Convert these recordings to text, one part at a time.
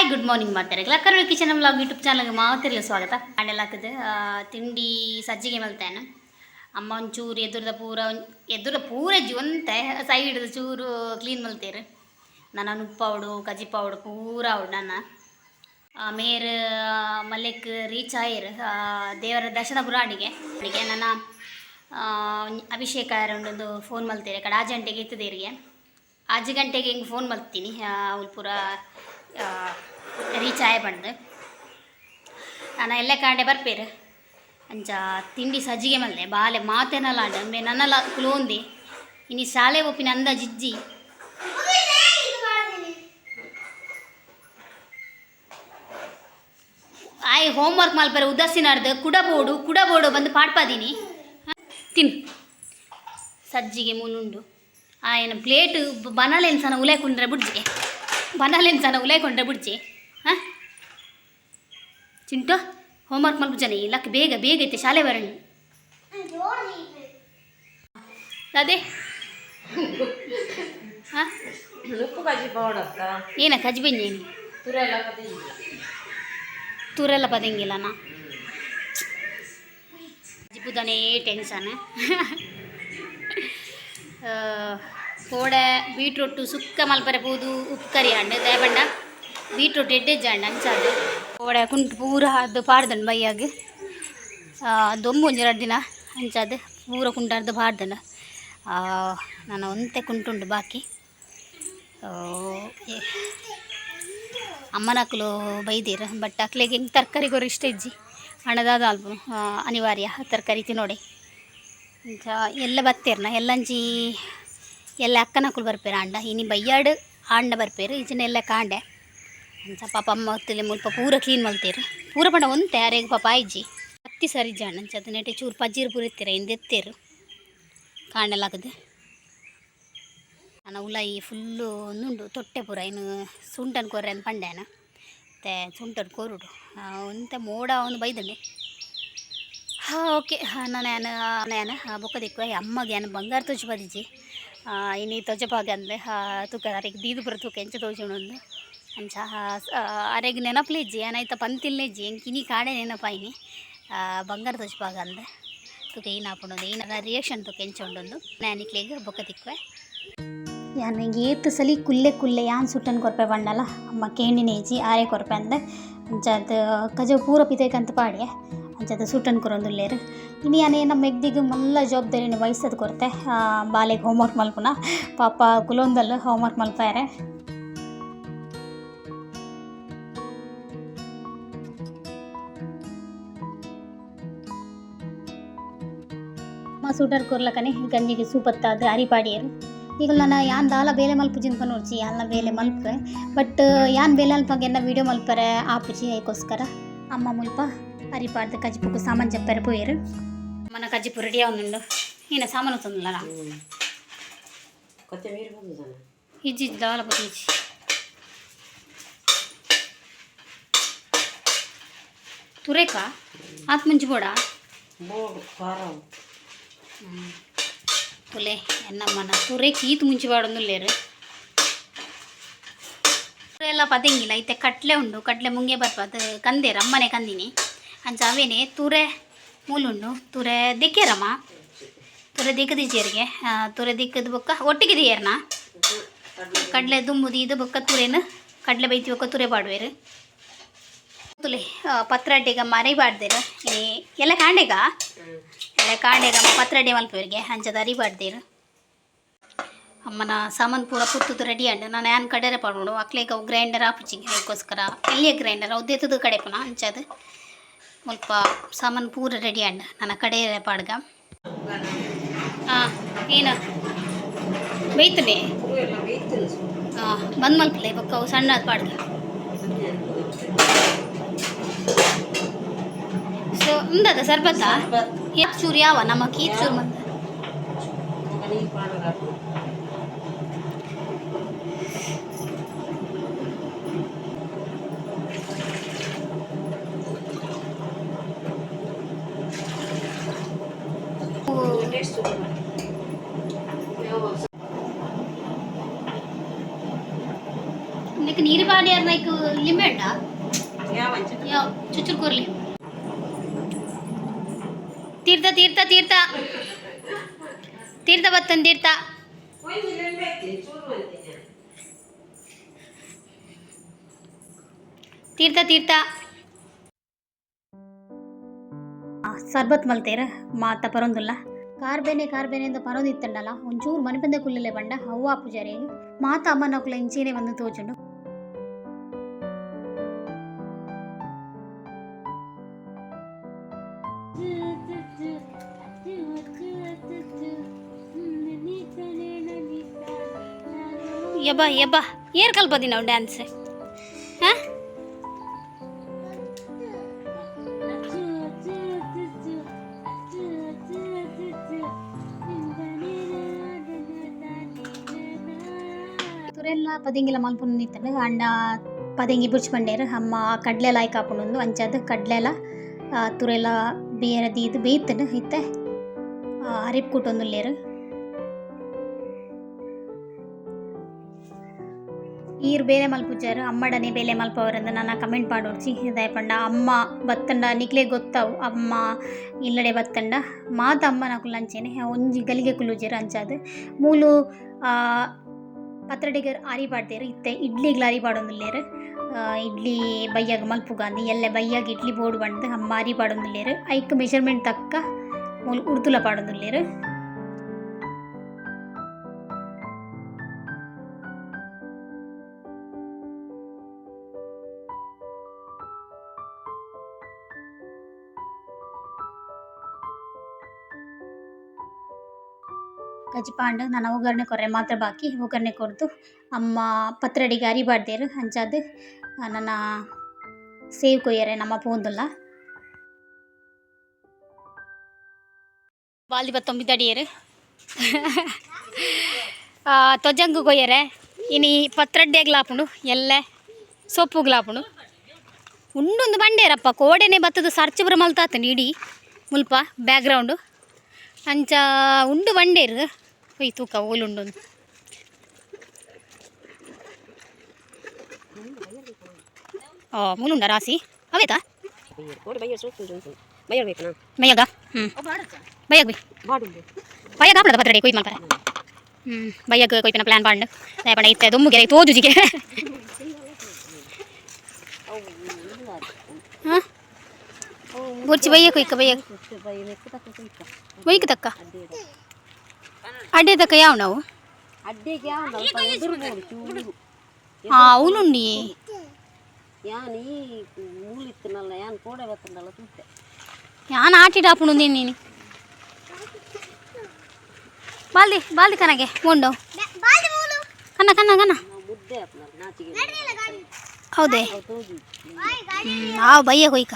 Hi good morning ಮಾಡ್ತಾರೆ Kannada kitchen blog YouTube ಚಾನಲ್ಗೆ ಮಾತಿರಲಿ ಸ್ವಾಗತ. ಅಂಡೆಲ್ಲ ಹಾಕಿದೆ ತಿಂಡಿ ಸಜ್ಜಿಗೆ ಮಲ್ತೇನೆ. ಅಮ್ಮ ಒಂಚೂರು ಎದುರದ ಪೂರ ಎದುರ ಪೂರ ಜೀವಂತೆ ಸೈಡ್ ಚೂರು ಕ್ಲೀನ್ ಮಲ್ತೇರು. ನಾನು ಉಪ್ಪಾವಡು ಕಜಿ ಪೌಡು ಪೂರ ಅವಡು ನನ್ನ. ಮೇರ್ ಮಲ್ಲಿಕ್ ರೀಚ್ ಆಯಿರ್ ದೇವರ ದರ್ಶನ ಪುರಾಣಿಗೆ. ಅಡಿಗೆ ನನ್ನ ಅಭಿಷೇಕ ಒಂದು ಫೋನ್ ಮಲ್ತೇನೆ ಕಡೆ ಆಜು ಗಂಟೆಗೆ ಇತ್ತದೇರಿಗೆ ಆಜು ಗಂಟೆಗೆ ಹಿಂಗೆ ಫೋನ್ ಮಲ್ತೀನಿ. ಅವ್ರು ಪೂರ ಆಯ ಬಂದು. ನಾನು ಎಲ್ಲ ಕಾಂಡೆ ಬರ್ಪೇರು. ಅಂಚ ತಿಂಡಿ ಸಜ್ಜಿಗೆ ಮಲ್ದೆ, ಬಾಲೆ ಮಾತೇನಲ್ಲ ಅಂಬೆ ನನ್ನಲ್ಲ ಕುಲೋಂದಿ ಇನಿ ಶಾಲೆ ಒಪ್ಪಿನ ಅಂದ ಜಿಜ್ಜಿ. ಆಯ್ ಹೋಮ್ ವರ್ಕ್ ಮಲ್ಪರೆ ಉದಾಸೀನಾರ್ದು ಕುಡಬೋಡು ಕುಡಬೋಡು ಬಂದು ಪಾಡ್ಪಾದೀನಿ ತಿನ್ ಸಜ್ಜಿಗೆ ಮುನುಂಡು ಆಯನ ಪ್ಲೇಟ್ ಕುಂದ್ರೆ ಉಲೇಕೊಂಡ್ರೆ ಬುಡ್ಜಿ ಬನಲೆನ್ಸನ ಉಲಾಯ್ಕೊಂಡ್ರೆ ಬುಡ್ಜಿ ಹಾಂ? ಚಿಂಟು ಹೋಮ್ವರ್ಕ್ ಮಲ್ಪುಜನೆ ಇಲ್ಲಕ್ಕೆ ಬೇಗ ಬೇಗ ಐತೆ ಶಾಲೆ ಬರಣಿ ಅದೇ ಹಾಂ? ಉಪ್ಪು ಕಜ್ಜಿ ಏನ ಕಜ್ಬೆಂಜಿ ಏನು? ತುರೆಲ್ಲ ಬದಂಗಿಲ್ಲ ನಾ. ಪದಂಗಿಲ್ಲನ ಜಿಪ್ಪುದನೇ ಟೆನ್ಷನ್ ಕೋಡೆ ಬೀಟ್ರೊಟ್ಟು, ಸುಕ್ಕ ಮಲ್ಪರೆ ಉಪ್ಪು ಕರಿ ಹಣ್ಣು, ದಯಬಂಡ ಬೀಟ್ರೂಟ್ ಎಡ್ಡೆಜ್ಜ ಹಣ್ಣು, ಅಂಚಾದು. ಕೋಡೆ ಕುಂಟು ಪೂರ ಅದು ಪಾಡ್ದಣ್ಣ ಬೈಯಾಗ. ದೊಂಬು ಒಂಜಿ ಎರಡು ದಿನ ಅಂಚಾದ, ಪೂರ ಕುಂಟಾರ್ದು ಪಾಡ್ದಣ್ಣ ನಾನು ಒಂತೆ ಕುಂಟುಂಡು ಬಾಕಿ. ಅಮ್ಮನಕ್ಕಲು ಬೈದೀರ, ಬಟ್ ಅಕ್ಲೆಗೆ ಹಿಂಗೆ ತರಕಾರಿ ಗೊರ ಇಷ್ಟ ಇಜ್ಜಿ. ಹಣದಾದ ಅಲ್ಬು ಅನಿವಾರ್ಯ ತರಕಾರಿ ತಿನ್ನೋಡೆ ಎಲ್ಲ ಬತ್ತೇರ್ನ ಎಲ್ಲಂಚಿ ಎಲ್ಲ ಅಕ್ಕನಕ್ಕಲು ಬರ್ಪೇರ ಆಂಡ, ಇನಿ ಬಯ್ಯಾಡು ಆಂಡ ಬರ್ಪೇರು ಎಲ್ಲ ಕಾಂಡೆ. ಅಂಚ ಪಾಪ ಅಮ್ಮ ಹೊತ್ತಲ್ಲಿ ಮುಲ್ಪ ಪೂರ ಕ್ಲೀನ್ ಮಾಡ್ತೀರು ಪೂರ ಪಂಡ ಒಂದು ತಯಾರಿಗೆ ಪಾಪ ಆಯ್ಜಿ. ಹತ್ತಿ ಸರಿ ಜಾಣ, ಅಂಚ ಅದು ನೆಟ್ಟೆ ಚೂರು ಪಜ್ಜೀರು ಪೂರ ಇತ್ತೀರ ಕಾಂಡೆಲ್ಲ ಹಾಕದೆ. ನಾನು ಉಲಾಯಿ ಫುಲ್ಲು ನುಂಡು ತೊಟ್ಟೆ ಪೂರ, ಇನ್ನು ಸುಂಟನ್ ಕೊರ್ರೆ ಅಂತ ಪಂಡ್ಯಾನ ಮತ್ತೆ ಸುಂಟನ್ ಕೋರುಡು. ಒಂತ ಮೋಡ ಅವನು ಬೈದಂಡೆ. ಹಾಂ, ಓಕೆ. ಹಾಂ, ನಾನು ಏನು ನಾನು ಬೊಕ್ಕ ದಿಕ್ಕು ಅಮ್ಮಗೆ ಏನು ಬಂಗಾರ ತುಜು ಬದಿಜಿ ಇನ್ನು ತೊಜ ಭಾಗ ಅಂದೆ ತೂಕ ಅರೆಗ್ ದೀದು ಬರ ತೂಕ ಎಂಚ ತೋಜುಣೊಂದು ಅಂಚ ಅರೆಗೆ ನೆನಪುಲೆ ಇಜ್ಜಿ, ಏನಾಯ್ತ ಪಂತಿಲ್ನೇ ಇಜ್ಜಿ ಹೆಂಗೆ ಕಿನಿ ಕಾಡೆ ನೆನಪಾಯಿನಿ ಬಂಗಾರ ತೋಜ ಭಾಗ ಅಂದೆ ತೂಕ ಏನು ಹಾಕೊಂಡು ಏನಾರ ರಿಯಾಕ್ಷನ್ ತೂಕ ಎಂಚೊಂಡೊಂದು ನಾನು ಇಕ್ಲಿಗೆ ಬೊಕ್ಕ ದಿಕ್ಕುವೆ ಯಾನ್ ನಂಗೆ ಏತ್ ಸಲಿ ಕುಲ್ಲೆ ಕುಲ್ಲೆ ಯಾನ್ ಸುಟ್ಟನ್ ಕೊರ್ಪೆ ಬಂಡಲ್ಲ ಅಮ್ಮ ಕೇಂಡಿನೇಜಿ ಆರೆ ಕೊರ್ಪೆ ಅಂದೆ ಅಂಚದ್ ಕಜ ಪೂರ ಪಿತೇಕಂತ ಪಾಡ್ಯ. ಅಂಚದ ಸುಟ್ಟನ್ ಕೊರೊಂದುಲ್ಲೇರು. ಇನ್ನು ಯಾನೇ ನಮ್ಮ ಮೆಗ್ದಿಗೆ ಮಲ್ಲ ಜವಾಬ್ದಾರಿನ ವಹಿಸೋದು ಕೊರತೆ. ಬಾಲೆಗೆ ಹೋಮ್ವರ್ಕ್ ಮಲ್ಪುನ. ಪಾಪ ಕುಲೊಂದಲ್ಲ ಹೋಮ್ವರ್ಕ್ ಮಲ್ಪಾರೆ ಅಮ್ಮ ಸೂಟರ್ ಕೊರ್ಲಕನೆ ಗಂಜಿಗೆ ಸೂಪತ್ತಾದ ಅರಿಪಾಡಿಯರು. ಈಗ ನಾನು ಯಾನ್ ದಾಲ ಬೇಲೆ ಮಲ್ಪುಜಿಂತ ಪನೋರ್ಚಿ ಯಾನ್ನ ಬೇಲೆ ಮಲ್ಪೆ ಬಟ್, ಯಾನ್ ಬೇಲೆ ಅಲ್ಪಾಗ ಎನ್ನ ವೀಡಿಯೋ ಮಲ್ಪರೆ ಆಪುಜಿ ಅದಕ್ಕೋಸ್ಕರ ಅಮ್ಮ ಮುಲ್ಪ. అరి പരിപ്പാടുത്ത് കജിപ്പൂക്ക് సామాన్ చెప్పారు పోయారు మన కజ్జిపు రెడీ అవునుండు. ఈయన సామాన్ వస్తుంది అవుతుందిలరా ఇజ్జి దావలపోతే ఇచ్చి తురేక ఆత్మంచి కూడా తులే ఎన్నమ్మన్న తురేకి ముంచి వాడు లేరు. ఎలా పదింగిల అయితే కట్లే ఉండు కట్లే ముంగే బర్పాత కందే రమ్మనే కందిని. ಕಟ್ಲೆ ಉಂಡು ಕಟ್ಲೆ ಮುಂಗೆ ಬರ್ಪದು ಕಂದೇರ ಅಮ್ಮನೆ ಕಂದಿನಿ ಅಂಚ ಅವೇನೆ ತುರೆ ಮೂಲುಂಡು ತುರೆ ದಿಕ್ಕೇರಮ್ಮ ತುರೆ ದಿಕ್ಕದಿಜೇರಿಗೆ ತುರೆ ದಿಕ್ಕದ ಬೊಕ್ಕ ಒಟ್ಟಿಗೆ ದಿಯರ್ನ ಕಡ್ಲೆ ದುಂಬುದು ಇದು ಬೊಕ್ಕ ತುರೆನು ಕಡ್ಲೆ ಬೈತಿ ಬೊಕ್ಕ ತುರೆ ಪಾಡುವೇರು ತುಲೆ ಆ, ಪತ್ರಡ್ಡೆಗ ಮರಿ ಬಾಡ್ದೇರು ಈ ಎಲ್ಲ ಕಾಂಡೆಗ ಎಲ್ಲ ಕಾಂಡೆಗ ಪತ್ರಡ್ಡೆ ಮಲ್ಪವರಿಗೆ ಅಂಚದ ಅರಿ ಬಾಡ್ದೇರು ಅಮ್ಮನ ಸಾಮಾನು ಪೂರ ಪುತ್ತದು ರೆಡಿ ಅಂಡು ನಾನು ಏನ್ ಕಡೆರೆ ಪಾಡ್ಬೋದು ಅಕ್ಲೇಗ ಗ್ರೈಂಡರ್ ಆಪುಚಿಗೆ ಅದಕ್ಕೋಸ್ಕರ ಎಲ್ಲಿಯ ಗ್ರೈಂಡರ್ ಉದ್ದೇತದ ಕಡೆ ಪುನ ಅಂಚದು ಸ್ವಲ್ಪ ಸಾಮಾನು ಪೂರ ರೆಡಿ ಅಂಡು ನನ್ನ ಕಡೆ ಪಾಡ್ಗ. ಹಾಂ ಏನು? ಬೈತನೆ ಎಲ್ಲ ಬೇಯ್ತಲ್ಲ ಸುಮ್ಮನೆ ಹಾಂ ಬಂದು ಮಲ್ಪಲೆ ಬೊಕ್ಕ ಅವು ಸಣ್ಣ ಪಾಡ್ಗೆ. ಸೊ ಉಂದದ ಸರ್ಬತ್ತ? ಹೆಚ್ಚು ಚೂರು ಯಾವ? ನಮ್ಮ ಕೀತ್ ಚೂರು ಮಂದ ಟೇಸ್ಟು ನಿಕ್ಕೆ ನೀರು ಬಾಣಿ ಅದ ನಾಯ್ಕು ಲಿಂಬೆಣ್ಣಾ ಯಾವ ಯಾವ ಚುಚ್ಚುರು ತೀರ್ಥ ಬತ್ತನ್ ತೀರ್ಥ. ತೀರ್ಥ ತೀರ್ಥ. ಸರ್ಬತ್ ಮಲ್ತೇರ ಮಾತ ಬರೋಂದಿಲ್ಲ ಕಾರ್ಬೇನೆ ಕಾರ್ಬೇನೆ ಅಂತ ಪರೊಂದಿತ್ತಂಡಲ್ಲ ಒಂಚೂರು ಮನೆ ಬಂದ ಕುಲ್ಲಲೆ ಬಂಡ ಅವ್ವ ಪೂಜಾರಿ ಮಾತ ಅಮ್ಮ ನಕುಲ ಇಂಚೇನೆ ಬಂದು ತೋಜುಂಡು ಯಬ್ಬ ಯಬ್ಬ ಏರ್ ಕಲ್ಪದಿ ನಾವು ಡ್ಯಾನ್ಸ್ ತುರೆಲ್ಲ ಪದಿಂಗಿಲ ಮಲ್ಪುನ ಅಂಡ ಅಂಡ ಪದಿಂಗಿ ಬುಚ್ಕೊಂಡೇರು ಅಮ್ಮ ಕಡ್ಲೆಲ ಆಯ್ಕೆ ಹಾಕೊಂಡು ಅಂಚದ ಕಡ್ಲೆಲ ತುರೆಲ ಬೇರೆ ದೀದು ಬೇಯ್ತಂಡು ಇತ್ತೆ. ಅರಿಪ್ ಕುಟ್ಟೊಂದುಲ್ಲೇರು ಈರು ಬೇಲೆ ಮಲ್ಪುಜಾರು ಅಮ್ಮಡನೆ ಬೇಲೆ ಮಲ್ಪವರಂದು ನನ್ನ ಕಮೆಂಟ್ ಮಾಡೋರ್ಚಿ ದಯಪಂಡ ಅಮ್ಮ ಬತ್ತಂಡ ನಿಕ್ಲೆ ಗೊತ್ತಾವು, ಅಮ್ಮ ಇಲ್ಲಡೆ ಬತ್ತಂಡ ಮಾತ ಅಮ್ಮ ನಾಕು ಒಂಜಿ ಗಲಿಗೆ ಕುಲುಜರು ಅಂಚಾದು ಮೂಲು ಆ, ಪತ್ರಡಿಗರ್ ಅರಿಪಾಡ್ದೇರು ಇತ್ತೆ. ಇಡ್ಲಿಗ್ಲ ಅರಿಪಾಡೊಂದುಲ್ಲೇರು ಇಡ್ಲಿ ಬಯ್ಯಾಗ ಮಲ್ಪುಗಾಂದಿ ಎಲ್ಲ ಬಯ್ಯಾಗ ಇಡ್ಲಿ ಬೋರ್ಡ್ ಬಂದು ಅಮ್ಮ ಅರಿಪಾಡೊಂದುಲ್ಲೇರು ಐಕ್ ಮೆಷರ್ಮೆಂಟ್ ತಕ್ಕ ಮೂಲು ಕಜಿಪಾಂಡು ನಾನು ಒಗ್ಗರಣೆ ಕೊರ್ರೆ ಮಾತ್ರ ಬಾಕಿ. ಒಗ್ಗರಣೆ ಕೊಡ್ದು ಅಮ್ಮ ಪತ್ರಡಿಗೆ ಅರಿಬಾರ್ದೇರು ಹಂಚಾದು ಆ, ನನ್ನ ಸೇವ್ ಕೊಯ್ಯರೆ ನಮ್ಮ ಪೋಂದುಲ್ಲ. ಬಾಲ್ದಿ ಬತ್ತೊಂಬಿದ್ದಡಿಯರು ತೊಜಂಗು ಕೊಯ್ಯರೆ ಇನಿ ಪತ್ರಡ್ಡೆಗ್ಲಾಪುಂಡು ಎಲ್ಲೆ ಸೊಪ್ಪುಗ್ಲಾಪುಂಡು ಉಂಡೊಂದು ಬಂಡೇರಪ್ಪ ಕೋಡೆನೆ ಬತ್ತದು ಸರ್ಚ್ ಬರ ಮಲ್ತಾತನು ಇಡೀ ಮುಲ್ಪ ಬ್ಯಾಕ್ಗ್ರೌಂಡು ಅಂಚ ಉಂಡು ಬಂಡೇರು ಒಯ್ ತೂಕ ಓಲುಂಡು ಓ ಮುಲುಂಡ ರಾಸಿ ಅವೇತಾ ಕೋಡಿ ಬಯ್ಯ ಸೋಕು ಉಂಟು ಬಯ್ಯ ಬೇಕನಾ ಬಯ್ಯಾಗ ಹ್ಞೂ ಬಯ್ಯಾಗ ಬೈ ಬಾಡುಂಡು ಬಯ್ಯಾಗ ಹಾಪಡ ಪತ್ರಡಿ ಕೊಯ್ದು ಮಲ್ಪರೆ ಹ್ಞೂ ಬಯ್ಯಾಗ ಕೊಯ್ಪಿನ ಪ್ಲ್ಯಾನ್ ಪಾಂಡು ದಯಪಂಡ ಇತ್ತೆ ದೊಮ್ಮುಗೆ ತೋಜುಜಿಗೆ ಹಾಂ ಬೊರ್ಚಿ ಬಯ್ಯ ಕೊಯ್ಕ ಬಯ್ಯ ಬಯ್ಯ ಲೆಕ್ಕ ತಕ್ಕ ಕುಯ್ಕ ಒಯ್ಕ ತಕ್ಕ ಅಡ್ಡೆ ಅಡ್ಡೆ ತಕ್ಕ ಯಾವ ನಾವು? ಅಡ್ಡೆಗೆ ಯಾವ ಅಲ್ಪ ಎದುರು ಚೂರು ಹಾಂ ಅವನುಂಡಿ ಯಾನ್ ಈ ಮೂಲಿತ್ತನಲ್ಲ ಯಾನ್ ಕೋಡೆ ಬತ್ತಂದಲ್ಲ ತೂತೆ ಯಾನ್ ಆಟಿಡ್ ಆಪುಂಡು ನೀನು ಬಾಲ್ದಿ ಬಾಲ್ದಿ ಕನಗೆ ಮೊಂಡು. ಕನ್ನ ಕನ್ನ ಕನ್ನ ನಾವು ಮುದ್ದೆ ಹೌದೇ. ಅವು ತೋಜು ನಾವು ಬಯ್ಯ ಕೊಯ್ಕ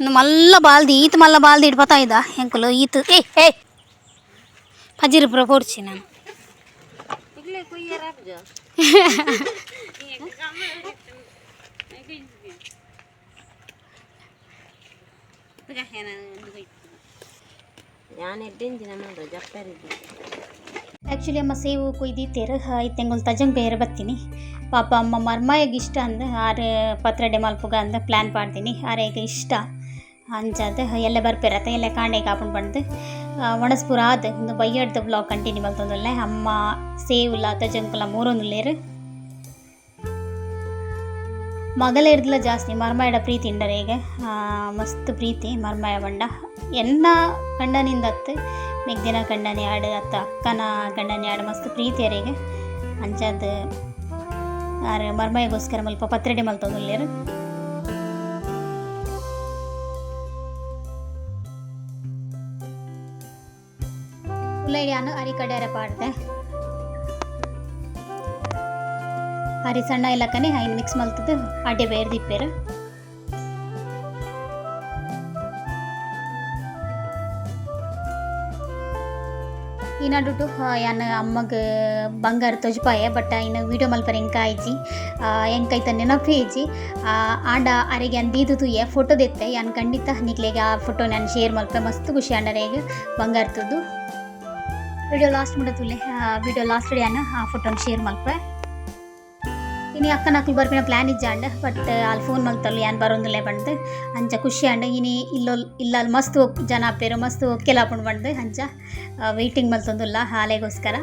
ಮಲ್ಲ ಬಾಲ್ದಿ ಈತ ಮಲ್ಲ ಬಾಲ್ದಿ ಇಟ್ಟು ಬತ್ತಾ ಇದ್ದ. ಹೆಂಕಲು ಈತ. ಏ ಏ. ಪಜಿರು ಪುರ ಕೊಡ್ಸಿ ನಾನು. ಆ್ಯಕ್ಚುಲಿ ಅಮ್ಮ ಸೇವು ಕೊಯ್ದಿತ್ತೇರು ಇತ್ತೆಂಗೊಲ್ ತಜಂಗ್ ಬೇರೆ ಬರ್ತೀನಿ. ಪಾಪ ಅಮ್ಮ ಮರ್ಮಾಯಿಗೆ ಇಷ್ಟ ಅಂದ ಆರೆ ಪತ್ರಡೆ ಮಲ್ಪುಗ ಅಂದ ಪ್ಲ್ಯಾನ್ ಮಾಡ್ತೀನಿ. ಆರೇಗ ಇಷ್ಟ. ಅಂಚದ ಎಲ್ಲ ಬರ್ಪೇರತ್ತ ಎಲ್ಲ காண்டே காப்பன் ಬಂದು ಒಣಸ್ಪುರ ಆದ ಒಂದು ಬಯ್ಯಡ್ದ ಬ್ಲಾಗ್ ಕಂಟಿನ್ಯೂ ಮಲ್ತೊಂದುಲ್ಲೆ ಅಮ್ಮ ಸೇವುಲ ತಜಂಕುಲ ಮೂರೊಂದುಲ್ಲೇರು ಮಗಲೇ ಇರ್ದಿಲ್ಲ ಜಾಸ್ತಿ ಮರ್ಮಾಯಡ ಪ್ರೀತಿ ಇಂಡರ್ ಆ, ಮಸ್ತ್ ಪ್ರೀತಿ ಮರ್ಮಾಯ ಬಂಡ. ಎನ್ನ ಕಂಡನಿಂದ ಅತ್ತು ಮೆಗ್ದಿನ ಕಂಡನೆ ಆಡು ಅತ್ತ ಅಕ್ಕನ ಕಂಡನೆ ಆಡು ಮಸ್ತ್ ಪ್ರೀತಿ ಯಾರಿಗೆ ಅಂಚದ ಮರ್ಮಾಯಗೋಸ್ಕರ ಮಲ್ಪ ಪತ್ರಡೆ ಮಲ್ತೊಂದುಲ್ಲೇರು ಉಳ್ಳೈಡಿಯಾನು ಅರಿ ಕಡೆಯರ ಪಾಡ್ದೆ. ಅರಿ ಸಣ್ಣ ಇಲ್ಲಕ್ಕನೆ ಹೈನ್ ಮಿಕ್ಸ್ ಮಲ್ತದ್ದು. ಅಡ್ಡೆ ಬೇರೆ ದಿಪ್ಪೇರು ಈನಾಡುಟು ಯಾನ ಅಮ್ಮಗ ಬಂಗಾರ ತೊಜ್ಪಾಯ, ಬಟ್ ಇನ್ನು ವೀಡಿಯೋ ಮಲ್ಪರ ಎಂಕ ಆಯ್ಜಿ ಎಂಕೈತ ನೆನಪು ಏಜಿ ಆಂಡ ಅರೆಗೆ ಅಂದೀದು ತೂಯ ಫೋಟೋ ದೆತ್ತೆ. ಯಾನ್ ಖಂಡಿತ ನಿಕ್ಲೆಗೆ ಆ ಫೋಟೋ ನಾನು ಶೇರ್ ಮಲ್ಪೆ ಮಸ್ತ್ ಖುಷಿ ಅಂಡರೆಗೆ ಬಂಗಾರತದ್ದು ವಿಡಿಯೋ ಲಾಸ್ಟ್ ಮುಡ ತುಲೆ ವಿಡಿಯೋ ಲಾಸ್ಟ್ ಯಾನ ಆ ಫೋಟೋನ ಶೇರ್ ಮಾಡ್ಕೊ. ಇನಿ ಅಕ್ಕ ನಕ್ಲು ಬರ್ಪಿನ ಪ್ಲ್ಯಾನ್ ಇಜ್ಜಾಂಡ್ ಬಟ್ ಅಲ್ಲಿ ಫೋನ್ ಮಲ್ತಲ್ಲ ಯಾನ್ ಬರೋಂದಿಲ್ಲ ಬಂದು ಅಂಚ ಖುಷಿ ಅಂಡ, ಇನಿ ಇಲ್ಲೋ, ಇಲ್ಲ ಮಸ್ತ್ ಜನ ಪೇರು ಮಸ್ತ್ ಒಕ್ಕೆಲಾಪುಂಡು ಬಂದು ಅಂಚ ವೆಯ್ಟಿಂಗ್ ಮಲ್ತೊಂದಿಲ್ಲ ಹಾಲೆಗೋಸ್ಕರ.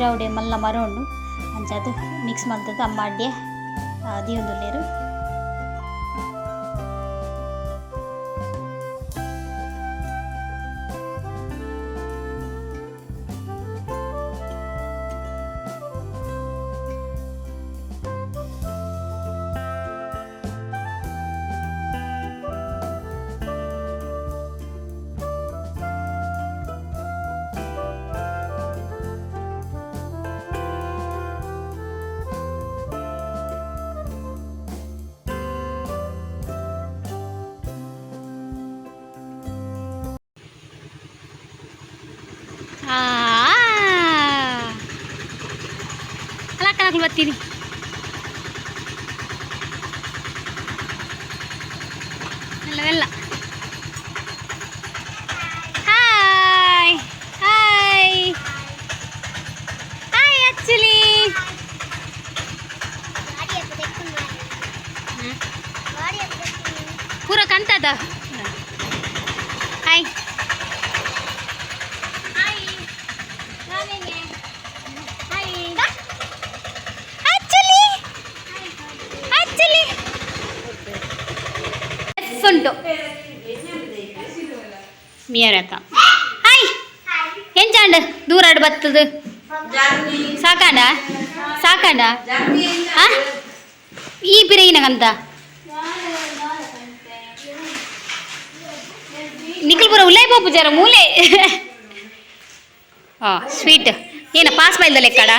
ಪಿರವಡೆ ಮಲ್ಲ ಮರೋಂಡು ಅಂಚದು ಮಿಕ್ಸ್ ಮಲ್ತದ್ದು ಅಮ್ಮ ಅಡ್ಡೆ ದಿಯೊಂದುಲ್ಲೇರು ಅಲ್ಲ ಅಕ್ಕ ನಕ್ಲು ಬರ್ತೀನಿ ಎಲ್ಲವೆಲ್ಲ ಹಾಯ್ ಹಾಯ್ ಹಾಯ್ ಆ್ಯಕ್ಚುಲಿ ಪೂರ ಕಂತದ ಹಾಯ್ ಉಂಟು ಮಿಯರತ ಹಾಯ್ ದೂರ ದೂರಾಡ್ ಬತ್ತದು ಸಾಕಾಂಡ ಸಾಕಾಂಡ? ಈ ಪಿರಗಿನಗಂತ ನಿಖಿಲ್ಪುರ ಉಲ್ಲೈ ಬಾಪು ಜರ ಮೂಲೆ ಆ ಸ್ವೀಟ್ ಏನ ಪಾಸ್ ಬೈಲ್ದಲ್ಲಿ ಎಕ್ಕಡ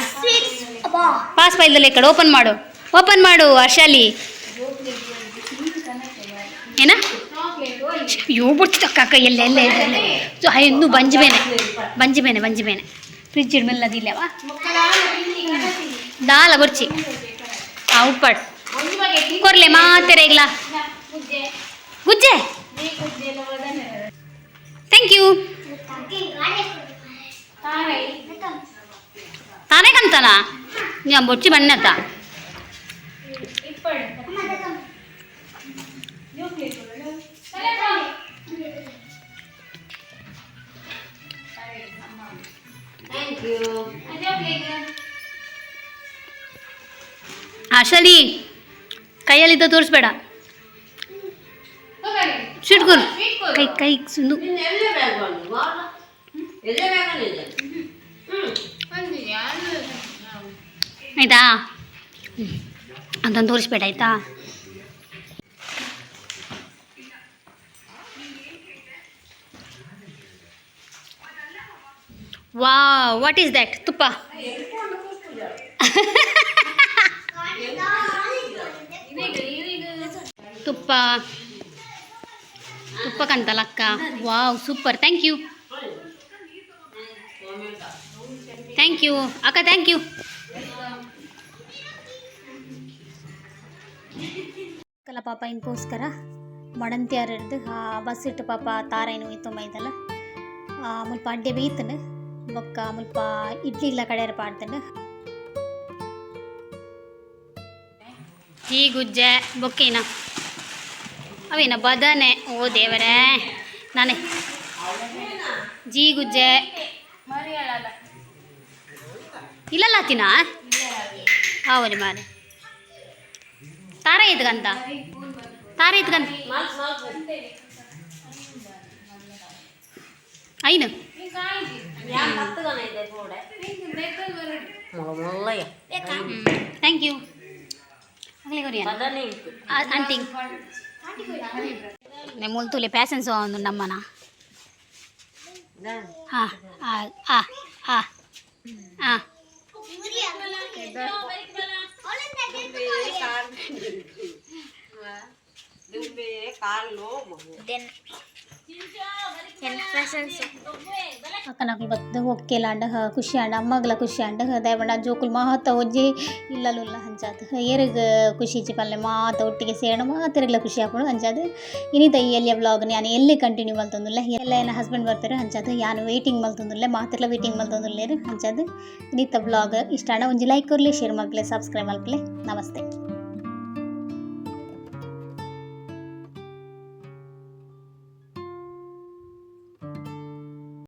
ಪಾಸ್ ಬೈಲ್ದಲ್ಲಿ ಎಕ್ಕಡ ಓಪನ್ ಮಾಡು. ಓಪನ್ ಮಾಡು, ಹರ್ಷಾಲಿ. ಏನ? ಅಯ್ಯೋ ಬಿಡ್ತಕ್ಕ ಎಲ್ಲ ಎಲ್ಲ ಎಲ್ಲ ಸೊ ಇನ್ನು ಬಂಜಿಬೇನೆ ಬಂಜಿಬೇನೆ ಬಂಜಿಬೇನೆ ಫ್ರಿಜ್ ಮೆಲ್ಲದಿಲ್ಲವಾ ದಾಲ ಬುರ್ಚಿ ಆ, ಉಪ್ಪಾಡು. ಕೊರ್ಲೆ, ಮಾತೆರೆ ಇಲ್ಲ ಗುಜ್ಜೆ. ಥ್ಯಾಂಕ್ ಯು ತಾನೇ? ಕಂತನ? ನೀ ಬೊಚ್ಚಿ ಬಣ್ಣತ ಥ್ಯಾಂಕ್ ಯು ಆಶಾಲಿ ಕೈಯಲ್ಲಿದ್ದ ತೋರಿಸ್ಬೇಡ. ಸ್ವೀಟ್ ಗುರು ಕೈ ಕೈ ಸುಂದು ಆಯ್ತಾ. ಅದನ್ನು ತೋರಿಸ್ಬೇಡ, ಆಯ್ತಾ? ವಾ ವಾಟ್ ಈಸ್ ದ್ಯಾಟ್ ತುಪ್ಪ. ತುಪ್ಪ. ತುಪ್ಪ ತುಪ್ಪಕ್ಕಂತಲ್ಲ ಅಕ್ಕ? Wow super thank you thank you ಅಕ್ಕ ಥ್ಯಾಂಕ್ ಯು ಅಕ್ಕಲ್ಲ ಪಾಪ ಇನ್ಕೋಸ್ಕರ ಮಡಂತ್ಯಾರ ಹಿಡ್ದು ಆ ಬಸ್ ಇಟ್ಟು ಪಾಪ ತಾರಾಯಿನ ಹೋಯ್ತು ಮೈದಲ್ಲ. ಮುಲ್ಪ ಅಡ್ಡೆ ಬೇಯ್ತನು ಬೊಕ್ಕ ಮುಲ್ಪ ಇಡ್ಲಿಗ್ಲ ಕಡೆಯರ ಪಾಡ್ತನು ಈ ಗುಜ್ಜೆ ಬೊಕ್ಕೇನ. ಅವೇನ ಬದನೆ. ಓ ದೇವರೇ ನಾನೇ. ಜೀ ಗುಜ್ಜೆ. ಇಲ್ಲಲ್ಲ ತಿನ್ನ ಅವನಿ ಮಾರೆ ತಾರ ಎತ್ಕಂತ ತಾರ ಎತ್ಕಂತ ಮಾಲ್ಸ್ ಮಾಲ್ಸ್ ಐನು ಯಾನ್ ಹತ್ತುಗನ ಇದೆ ಗೋಡೆ ಮೊಳ ಮೊಲ್ಲಯ್ಯ ಥ್ಯಾಂಕ್ ಯು ಆಗಲೇ ಕೊರಿಯನ್ ಬದನೆ ಇತ್ತು ಆಂಟಿ మేము ತುಲೆ ಪ್ಯಾಸೆನ್ಸ್ ಒಂದು ನಮ್ಮನ ಹಾಂ ಹಾಂ నాకు ಬತ್ತು ಹೊಕ್ಕೆಲ ಅಂಡ ಖುಷಿ ಅಂಡ ಅಮ್ಮಗ್ಲ ಖುಷಿ ಅಂಡ ದಯವಂಡ ಜೋಕುಲ್ ಮಾತ ಒಜ್ಜಿ ಇಲ್ಲಲುಲ್ಲ ಹಂಚಾದ ಏರಿಗ ಖುಷಿಚಿ ಪಲ್ಲೆ ಮಾತ ಒಟ್ಟಿಗೆ ಸೇರಣ, ಮಾತ್ರ ಇರಗ್ಲ ಖುಷಿ ಹಾಕೊಂಡು ಹಂಚಾದ ಇನ್ನಿತ ಎಲ್ಲಿಯ ಬ್ಲಾಗ್ ನಾನು ಎಲ್ಲಿ ಕಂಟಿನ್ಯೂ ಮಲ್ತಂದಿಲ್ಲ? ಎಲ್ಲ ಏನ ಹಸ್ಬೆಂಡ್ ಬರ್ತಾರೆ ಹಂಚಾದ ಯಾನು ವೇಟಿಂಗ್ ಮಲ್ತೊಂದುಲ್ಲೆ ಮಾತಿರ್ಲ ವೇಟಿಂಗ್ ಮಲ್ತೊಂದುಲ್ಲೇರು ಹಂಚಾದ ಇನ್ನಿತ ಬ್ಲಾಗ್ ಇಷ್ಟ ಅಣ್ಣ ಒಂಜಿ ಲೈಕ್ ಕೊರ್ಲಿ ಶೇರ್ ಮಲ್ಪಲೆ ಸಬ್ಸ್ಕ್ರೈಬ್ ಮಾಡ್ಲಿ ನಮಸ್ತೆ.